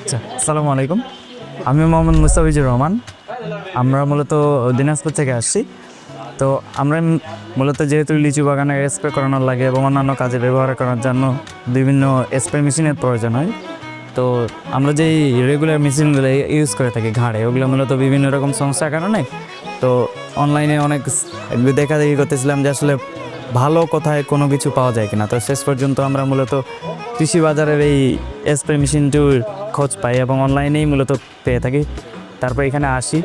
আচ্ছা আসসালামু আলাইকুম। আমি মোহাম্মদ মুস্তাফিজুর রহমান। আমরা মূলত দিনাজপুর থেকে আসছি। তো আমরা মূলত যেহেতু লিচু বাগানে স্প্রে করানোর লাগে এবং অন্যান্য কাজে ব্যবহার করার জন্য বিভিন্ন স্প্রে মেশিনের প্রয়োজন হয়, তো আমরা যেই রেগুলার মেশিনগুলো ইউজ করে থাকি ঘাড়ে, ওগুলো মূলত বিভিন্ন রকম সমস্যার কারণে, তো অনলাইনে অনেক দেখা দেখি করতেছিলাম যে আসলে ভালো কোথায় কোনো কিছু পাওয়া যায় কিনা। তো শেষ পর্যন্ত আমরা মূলত কৃষি বাজারের এই স্প্রে মেশিনটির খোঁজ পাই এবং অনলাইনেই মূলত পেয়ে থাকি। তারপর এখানে আসি।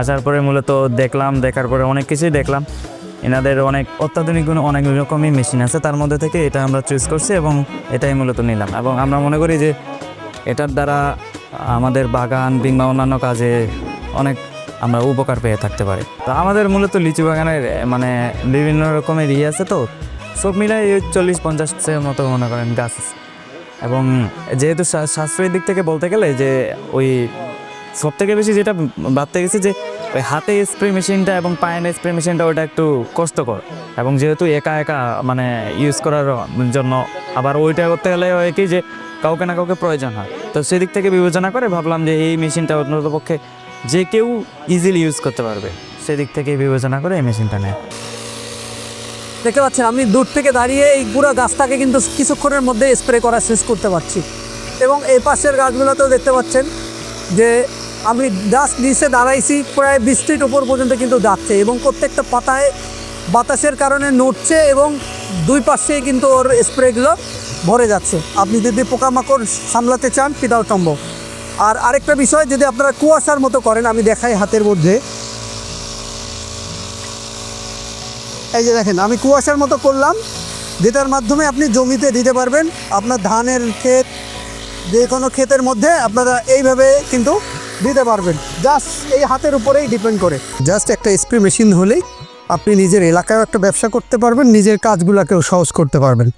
আসার পরে মূলত দেখলাম, দেখার পরে অনেক কিছুই দেখলাম। এনাদের অনেক অত্যাধুনিক অনেক রকমই মেশিন আছে। তার মধ্যে থেকে এটা আমরা চুজ করছি এবং এটাই মূলত নিলাম। এবং আমরা মনে করি যে এটার দ্বারা আমাদের বাগান কিংবা অন্যান্য কাজে অনেক আমরা উপকার পেয়ে থাকতে পারি। তো আমাদের মূলত লিচু বাগানের মানে বিভিন্ন রকমের ইয়ে আছে তো। সব মিলাই চল্লিশ পঞ্চাশের মতো মনে করেন গাছ আছে। এবং যেহেতু সা- সাশ্রয়ী দিক থেকে বলতে গেলে যে ওই সব থেকে বেশি যেটা ভাবতে গেছি যে ওই হাতে স্প্রে মেশিনটা এবং পায়ের স্প্রে মেশিনটা ওটা একটু কষ্টকর। এবং যেহেতু একা একা মানে ইউজ করার জন্য, আবার ওইটা করতে গেলে হয় কি যে কাউকে না কাউকে প্রয়োজন হয়। তো সেদিক থেকে বিবেচনা করে ভাবলাম যে এই মেশিনটা অন্তত পক্ষে যে কেউ ইজিলি ইউজ করতে পারবে। সেদিক থেকে বিবেচনা করে এই মেশিনটা নেয়। দেখতে পাচ্ছেন, আমি দূর থেকে দাঁড়িয়ে এই পুরো গাছটাকে কিন্তু কিছুক্ষণের মধ্যে স্প্রে করা শেষ করতে পারছি। এবং এই পাশের গাছগুলোতেও দেখতে পাচ্ছেন যে, আমি জাস্ট নিচে দাঁড়াইছি প্রায় বিশ ফিট ওপর পর্যন্ত কিন্তু যাচ্ছে এবং প্রত্যেকটা পাতায় বাতাসের কারণে নড়ছে এবং দুই পাশে কিন্তু ওর স্প্রেগুলো ভরে যাচ্ছে। আপনি যদি পোকামাকড় সামলাতে চান পিতাও সম্ভব আর আরেকটা বিষয় যদি আপনারা কুয়াশার মতো করেন, আমি দেখাই হাতের মধ্যে। এই যে দেখেন, আমি কুয়াশার মতো করলাম যেটার মাধ্যমে আপনি জমিতে দিতে পারবেন। আপনার ধানের ক্ষেত, যে কোনো ক্ষেতের মধ্যে আপনারা এইভাবে কিন্তু দিতে পারবেন। জাস্ট এই হাতের উপরেই ডিপেন্ড করে। জাস্ট একটা স্প্রে মেশিন হলেই আপনি নিজের এলাকায় একটা ব্যবসা করতে পারবেন, নিজের কাজগুলোকেও সহজ করতে পারবেন।